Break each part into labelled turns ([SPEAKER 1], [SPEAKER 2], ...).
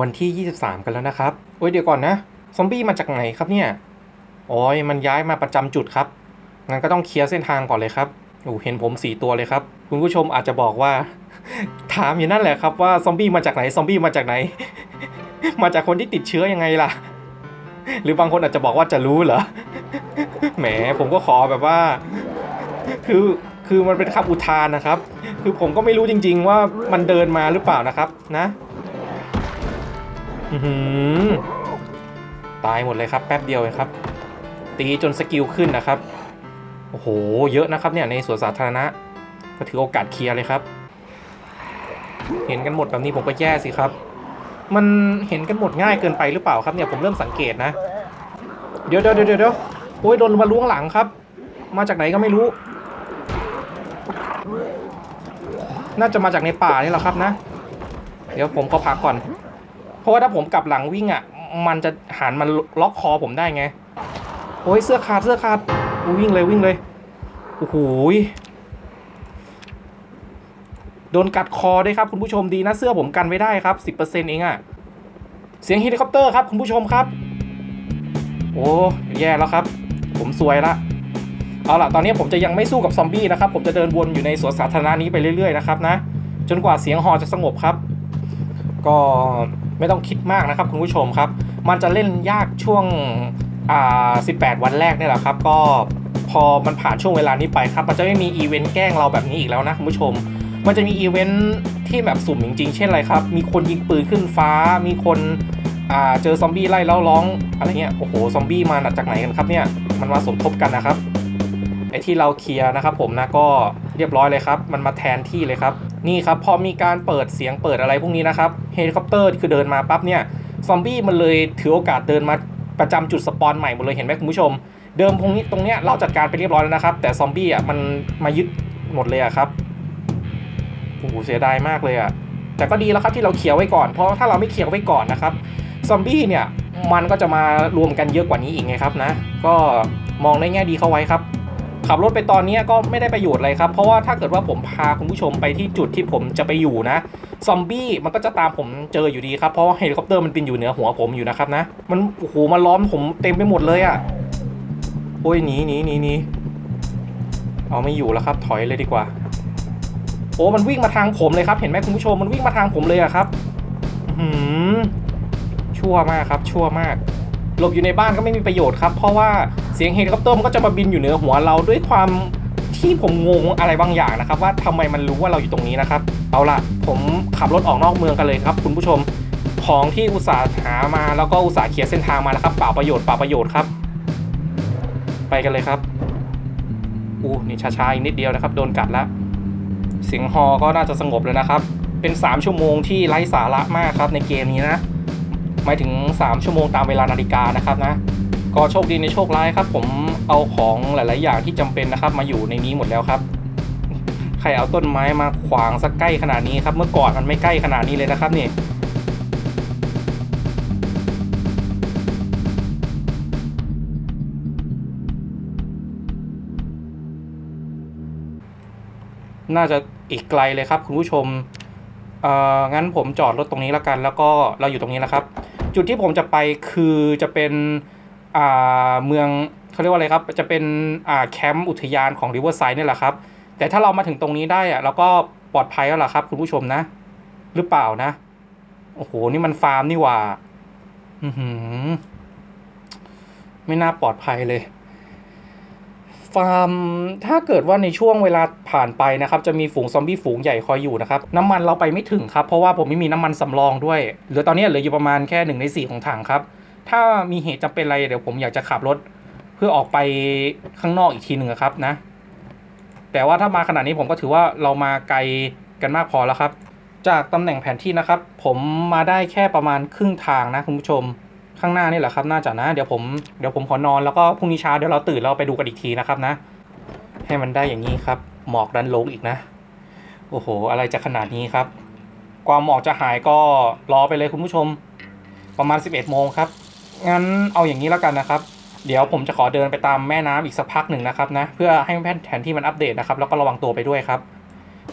[SPEAKER 1] วันที่ 23 กันแล้วนะครับโอ้ยเดี๋ยวก่อนนะ ซอมบี้มาจากไหนครับเนี่ยโอ้ยมันย้ายมาประจำจุดครับ งั้นก็ต้องเคลียร์เส้นทางก่อนเลยครับโอ้เห็นผมสี่ตัวเลยครับ คุณผู้ชมอาจจะบอกว่า ถามอยู่นั่นแหละครับว่าซอมบี้มาจากไหน ซอมบี้มาจากไหน มาจากคนที่ติดเชื้อยังไงล่ะ หรือบางคนอาจจะบอกว่าจะรู้เหรอ แหมผมก็ขอแบบว่า คือคือมันเป็นคำอุทานนะครับ คือผมก็ไม่รู้จริง ๆ ว่ามันเดินมาหรือเปล่านะครับ นะ อื้อหือตายหมดเลยครับ แป๊บเดียวเองครับ ตีจนสกิลขึ้นนะครับ โอ้โห เยอะนะครับเนี่ยในสวนสาธารณะ ก็ถือโอกาสเคลียร์เลยครับ เห็นกันหมดแบบนี้ผมก็แย่สิครับ มันเห็นกันหมดง่ายเกินไปหรือเปล่าครับเนี่ยผมเริ่มสังเกตนะ เดี๋ยวเดี๋ยวเดี๋ยวเดี๋ยวโอ้ยโดนมาล้วงหลังครับ มาจากไหนก็ไม่รู้ น่าจะมาจากในป่านี่แหละครับนะ เดี๋ยวผมก็พักก่อน เพราะว่าถ้าผมกลับหลังวิ่งอะ มันจะหันมันล็อกคอผมได้ไงโอ้ยเสื้อขาดเสื้อขาดวิ่งเลยวิ่งเลยโอ้โหโดนกัดคอด้วยครับคุณผู้ชมดีนะเสื้อผมกันไว้ได้ครับ 10%เองอะเสียงเฮลิคอปเตอร์ครับคุณผู้ชมครับ โอ้แย่แล้วครับ ผมซวยละเอาล่ะตอนนี้ผมจะยังไม่สู้กับซอมบี้นะครับ ผมจะเดินวนอยู่ในสวนสาธารณะนี้ไปเรื่อยๆนะครับนะ จนกว่าเสียงฮอจะสงบครับ ก็ ไม่ต้องคิดมากนะครับคุณผู้ชมครับ มันจะเล่นยากช่วงอ่า18 วันแรกเนี่ยแหละครับ ก็พอมันผ่านช่วงเวลานี้ไปครับ มันจะไม่มีอีเวนต์แกล้งเราแบบนี้อีกแล้วนะคุณผู้ชม มันจะมีอีเวนต์ที่แบบสุ่มจริงๆ เช่นอะไรครับ มีคนยิงปืนขึ้นฟ้า มีคนอ่าเจอซอมบี้ไล่แล้วร้องอะไรเงี้ย โอ้โห ซอมบี้มาจากไหนกันครับเนี่ย มันมาสมทบกันนะครับ ไอที่เราเคลียร์นะครับผมนะก็เรียบร้อยเลยครับ มันมาแทนที่เลยครับ นี่ครับพอมีการเปิดเสียงเปิดอะไรพวกนี้นะครับเฮลิคอปเตอร์คือเดินมาปั๊บเนี่ยซอมบี้มันเลยถือโอกาสเดินมาประจำจุดสปอนใหม่หมดเลยเห็นไหมคุณผู้ชม เดิมตรงนี้ตรงเนี้ยเราจัดการไปเรียบร้อยแล้วนะครับ แต่ซอมบี้อะมันมายึดหมดเลยอะครับโอ้โหเสียดายมากเลยอะแต่ก็ดีแล้วครับที่เราเคลียร์ไว้ก่อนเพราะถ้าเราไม่เคลียร์ไว้ก่อนนะครับซอมบี้เนี่ยมันก็จะมารวมกันเยอะกว่านี้อีกไงครับนะ ก็มองในแง่ดีเข้าไว้ครับ ขับรถไปตอนนี้ก็ไม่ได้ประโยชน์อะไรครับ เพราะว่าถ้าเกิดว่าผมพาคุณผู้ชมไปที่จุดที่ผมจะไปอยู่นะ ซอมบี้มันก็จะตามผมเจออยู่ดีครับ เพราะาเฮลิคอปเตอร์มันบินอยู่เหนือหัวผมอยู่นะครับนะ มันโอ้โหมาล้อมผมเต็มไปหมดเลยอะ่ะ โอ้ยหนีหนีหนีหนีเอาไม่อยู่แล้วครับ ถอยเลยดีกว่า โอ้มันวิ่งมาทางผมเลยครับ เห็นไหมคุณผู้ชมมันวิ่งมาทางผมเลยอะครับ หือชั่วมากครับ ชั่วมาก หลบอยู่ในบ้านก็ไม่มีประโยชน์ครับ เพราะว่าเสียงเฮลิคอปเตอร์มันก็จะมาบินอยู่เหนือหัวเราด้วยความที่ผมงงอะไรบางอย่างนะครับ ว่าทำไมมันรู้ว่าเราอยู่ตรงนี้นะครับ เอาล่ะ ผมขับรถออกนอกเมืองกันเลยครับ คุณผู้ชมของที่อุตส่าห์หามาแล้วก็อุตส่าห์เคลียร์เส้นทางมาแล้วครับเปล่าประโยชน์เปล่าประโยชน์ครับ ไปกันเลยครับอู้นี่ช้าๆอีกนิดเดียวนะครับโดนกัดแล้วเสียงฮอก็น่าจะสงบเลยนะครับ เป็น 3 ชั่วโมงที่ไร้สาระมากครับในเกมนี้นะ หมายถึง 3 ชั่วโมงตามเวลานาฬิกานะครับนะก็โชคดีในโชคร้ายครับ ผมเอาของหลาย ๆ อย่างที่จำเป็นนะครับ มาอยู่ในนี้หมดแล้วครับ ใครเอาต้นไม้มาขวางสักใกล้ขนาดนี้ครับ เมื่อก่อนมันไม่ใกล้ขนาดนี้เลยนะครับนี่น่าจะอีกไกลเลยครับคุณผู้ชม เอ่อ งั้นผมจอดรถตรงนี้แล้วกัน แล้วก็เราอยู่ตรงนี้แล้วครับ จุดที่ผมจะไปคือจะเป็นอ่าเมืองเขาเรียกว่าอะไรครับ จะเป็นอ่าแคมป์อุทยานของริเวอร์ไซด์นี่แหละครับ แต่ถ้าเรามาถึงตรงนี้ได้อะเราก็ปลอดภัยแล้วล่ะครับคุณผู้ชมนะ หรือเปล่านะ โอ้โห นี่มันฟาร์มนี่หว่า อือหือ ไม่น่าปลอดภัยเลย ฟาร์ม ถ้าเกิดว่าในช่วงเวลาผ่านไปนะครับ จะมีฝูงซอมบี้ฝูงใหญ่คอยอยู่นะครับ น้ำมันเราไปไม่ถึงครับ เพราะว่าผมไม่มีน้ำมันสำรองด้วย เหลือตอนนี้เหลืออยู่ประมาณแค่หนึ่งในสี่ของถังครับ ถ้ามีเหตุจำเป็นอะไรเดี๋ยวผมอยากจะขับรถ เพื่อออกไปข้างนอกอีกทีหนึ่งครับนะ แต่ว่าถ้ามาขนาดนี้ผมก็ถือว่าเรามาไกลกันมากพอแล้วครับ จากตำแหน่งแผนที่นะครับ ผมมาได้แค่ประมาณครึ่งทางนะคุณผู้ชม ข้างหน้านี่แหละครับน่าจะนะ เดี๋ยวผมเดี๋ยวผมขอนอนแล้วก็พรุ่งนี้เช้าเดี๋ยวเราตื่นเราไปดูกันอีกทีนะครับนะ ให้มันได้อย่างนี้ครับ หมอกดันลงอีกนะ โอ้โห อะไรจะขนาดนี้ครับกว่าหมอกจะหายก็รอไปเลยคุณผู้ชม ประมาณ 11โมงครับ งั้นเอาอย่างนี้แล้วกันนะครับ เดี๋ยวผมจะขอเดินไปตามแม่น้ำอีกสักพักหนึ่งนะครับนะ เพื่อให้แผนที่มันอัปเดตนะครับ แล้วก็ระวังตัวไปด้วยครับ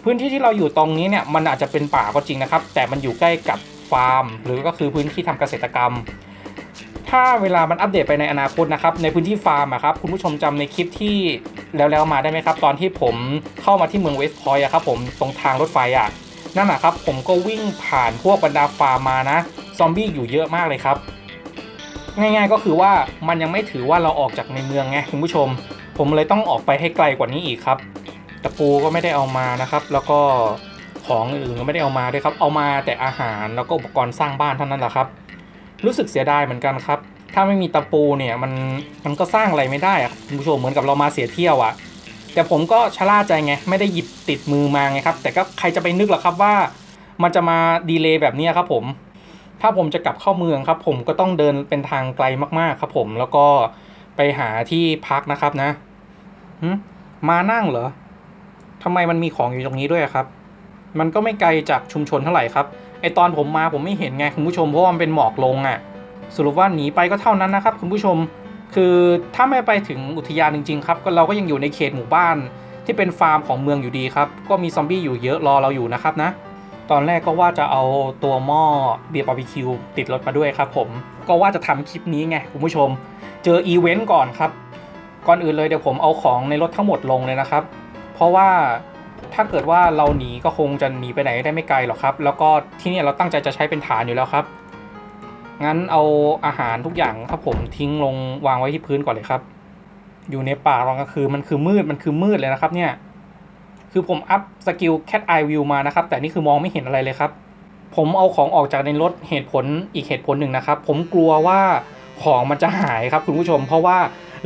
[SPEAKER 1] พื้นที่ที่เราอยู่ตรงนี้เนี่ยมันอาจจะเป็นป่าก็จริงนะครับ แต่มันอยู่ใกล้กับฟาร์ม หรือก็คือพื้นที่ทำเกษตรกรรม ถ้าเวลามันอัปเดตไปในอนาคตนะครับ ในพื้นที่ฟาร์มครับคุณผู้ชมจำในคลิปที่แล้วๆมาได้ไหมครับ ตอนที่ผมเข้ามาที่เมืองเวสต์พอยต์ครับผมตรงทางรถไฟอะนั่นนะครับผมก็วิ่งผ่านพวกบรรดาฟาร์มมานะ ซอมบี้อยู่เยอะมากเลยครับ ง่ายๆก็คือว่ามันยังไม่ถือว่าเราออกจากในเมืองไงคุณผู้ชม ผมเลยต้องออกไปให้ไกลกว่านี้อีกครับตะปูก็ไม่ได้เอามานะครับ แล้วก็ของอื่นก็ไม่ได้เอามาด้วยครับ เอามาแต่อาหารแล้วก็อุปกรณ์สร้างบ้านเท่านั้นแหละครับ รู้สึกเสียดายเหมือนกันครับ ถ้าไม่มีตะปูเนี่ยมันมันก็สร้างอะไรไม่ได้อะคุณผู้ชมเหมือนกับเรามาเสียเที่ยวอะแต่ผมก็ชะล่าใจไงไม่ได้หยิบติดมือมาไงครับ แต่ก็ใครจะไปนึกหรอครับว่า มันจะมาดีเลย์แบบนี้ครับผมถ้าผมจะกลับเข้าเมืองครับ ผมก็ต้องเดินเป็นทางไกลมากๆครับผมแล้วก็ไปหาที่พักนะครับนะหึมานั่งเหรอทำไมมันมีของอยู่ตรงนี้ด้วยครับ มันก็ไม่ไกลจากชุมชนเท่าไหร่ครับ ไอตอนผมมาผมไม่เห็นไงคุณผู้ชมเพราะว่ามันเป็นหมอกลงอะ่ะสรุปว่าหนีไปก็เท่านั้นนะครับคุณผู้ชมคือถ้าไม่ไปถึงอุทยานจริงๆครับก็เราก็ยังอยู่ในเขตหมู่บ้าน ที่เป็นฟาร์มของเมืองอยู่ดีครับ ก็มีซอมบี้อยู่เยอะรอเราอยู่นะครับนะ ตอนแรกก็ว่าจะเอาตัวหม้อเบียร์บาร์บีคิวติดรถมาด้วยครับผมก็ว่าจะทำคลิปนี้ไงคุณผู้ชม เจออีเวนต์ก่อนครับ ก่อนอื่นเลยเดี๋ยวผมเอาของในรถทั้งหมดลงเลยนะครับ เพราะว่า ถ้าเกิดว่าเราหนีก็คงจะหนีไปไหนได้ไม่ไกลหรอกครับ แล้วก็ที่นี่เราตั้งใจจะใช้เป็นฐานอยู่แล้วครับ งั้นเอาอาหารทุกอย่างครับผมทิ้งลงวางไว้ที่พื้นก่อนเลยครับ อยู่ในป่าตอนกลางคืนมันคือมืดมันคือมืดเลยนะครับ เนี่ย คือผมอัพสกิล Cat Eye View มานะครับ แต่นี่คือมองไม่เห็นอะไรเลยครับ ผมเอาของออกจากในรถเหตุผลอีกเหตุผลหนึ่งนะครับ ผมกลัวว่าของมันจะหายครับคุณผู้ชม เพราะว่า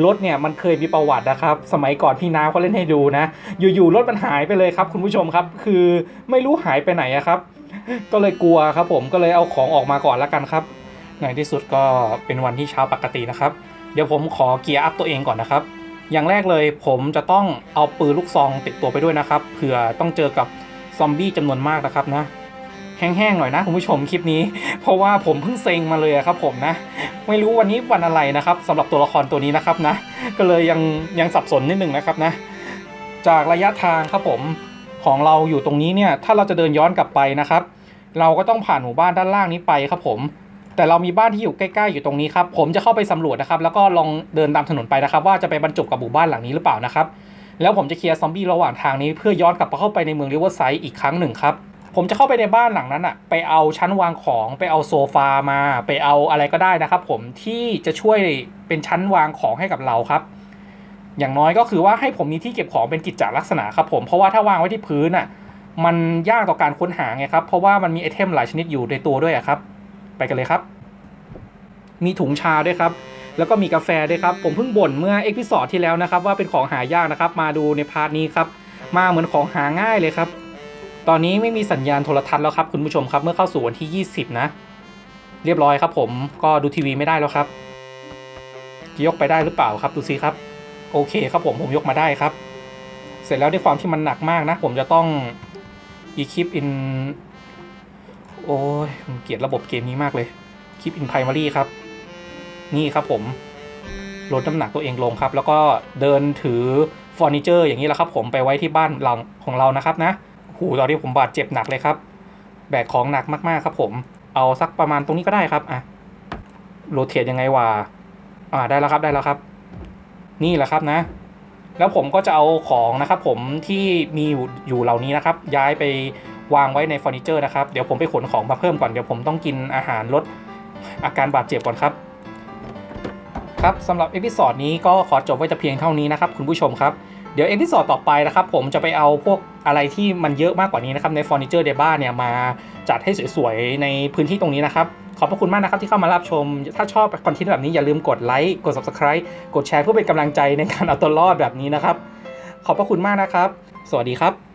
[SPEAKER 1] รถเนี่ยมันเคยมีประวัตินะครับสมัยก่อนพี่น้าเขาเล่นให้ดูนะ อยู่ๆรถมันหายไปเลยครับ คุณผู้ชมครับ คือไม่รู้หายไปไหนะครับ ก็เลยกลัวครับผมก็เลยเอาของออกมาก่อนละกันครับในที่สุดก็เป็นวันที่เช้าปกตินะครับ เดี๋ยวผมขอเกียร์อัพตัวเองก่อนนะครับ อย่างแรกเลยผมจะต้องเอาปืนลูกซองติดตัวไปด้วยนะครับเผื่อต้องเจอกับซอมบี้จำนวนมากนะครับนะ แห้งๆหน่อยนะคุณผู้ชมคลิปนี้ เพราะว่าผมเพิ่งเซ็งมาเลยอะครับผมนะ ไม่รู้วันนี้วันอะไรนะครับสำหรับตัวละครตัวนี้นะครับนะ ก็เลยยังยังสับสนนิดนึงนะครับนะ จากระยะทางครับผมของเราอยู่ตรงนี้เนี่ยถ้าเราจะเดินย้อนกลับไปนะครับ เราก็ต้องผ่านหมู่บ้านด้านล่างนี้ไปครับผมแต่เรามีบ้านที่อยู่ใกล้ๆอยู่ตรงนี้ครับ ผมจะเข้าไปสำรวจนะครับ แล้วก็ลองเดินตามถนนไปนะครับ ว่าจะไปบรรจบกับหมู่บ้านหลังนี้หรือเปล่านะครับ แล้วผมจะเคลียร์ซอมบี้ระหว่างทางนี้เพื่อย้อนกลับเข้าไปในเมืองริเวอร์ไซด์อีกครั้งหนึ่งครับ ผมจะเข้าไปในบ้านหลังนั้นอะไปเอาชั้นวางของไปเอาโซฟามา ไปเอาอะไรก็ได้นะครับ ผมที่จะช่วยเป็นชั้นวางของให้กับเราครับ อย่างน้อยก็คือว่าให้ผมมีที่เก็บของเป็นกิจจลักษณะครับ ผมเพราะว่าถ้าวางไว้ที่พื้นอะมันยากต่อการค้นหาไงครับ เพราะว่ามันมีไอเทมหลายชนิดอยู่ในตัวด้วยครับ ไปกันเลยครับ มีถุงชาด้วยครับ แล้วก็มีกาแฟด้วยครับ ผมเพิ่งบ่นเมื่อเอพิซอดที่แล้วนะครับ ว่าเป็นของหายากนะครับ มาดูในพาร์ทนี้ครับ มาเหมือนของหาง่ายเลยครับ ตอนนี้ไม่มีสัญญาณโทรทัศน์แล้วครับคุณผู้ชมครับเมื่อเข้าสู่วันที่ 20 นะ เรียบร้อยครับผมก็ดูทีวีไม่ได้แล้วครับ ยกไปได้หรือเปล่าครับดูซิครับ โอเคครับผมผมยกมาได้ครับ เสร็จแล้วด้วยความที่มันหนักมากนะ ผมจะต้อง equip in โอ้ยผมเกลียดระบบเกมนี้มากเลย keep in primary ครับ นี่ครับผมลดน้ำหนักตัวเองลงครับ แล้วก็เดินถือเฟอร์นิเจอร์อย่างนี้แหละครับ ผมไปไว้ที่บ้านเราของเรานะครับนะ หูตอนนี้ผมบาดเจ็บหนักเลยครับ แบกของหนักมากๆครับผม เอาสักประมาณตรงนี้ก็ได้ครับอะโรเทตยังไงวะอ่าได้แล้วครับได้แล้วครับ นี่แหละครับนะ แล้วผมก็จะเอาของนะครับ ผมที่มีอยู่เหล่านี้นะครับ ย้ายไปวางไว้ในเฟอร์นิเจอร์นะครับ เดี๋ยวผมไปขนของมาเพิ่มก่อน เดี๋ยวผมต้องกินอาหารลดอาการบาดเจ็บก่อนครับ ครับสำหรับเอพิ o d ดนี้ก็ขอจบไว้แต่เพียงเท่านี้นะครับ คุณผู้ชมครับ เดี๋ยวเอพิ o d ดต่อไปนะครับผมจะไปเอาพวกอะไรที่มันเยอะมากกว่านี้นะครับในเฟอร์นิเจอร์เดบ้าเนี่ยมาจัดให้สวยๆ ในพื้นที่ตรงนี้นะครับ ขอบพระคุณมากนะครับที่เข้ามารับชม ถ้าชอบคอนเทนต์แบบนี้อย่าลืมกดไลค์กด subscribe กดแชร์เพื่อเป็นกำลังใจในการเอาตัวรอดแบบนี้นะครับ ขอบพระคุณมากนะครับ สวัสดีครับ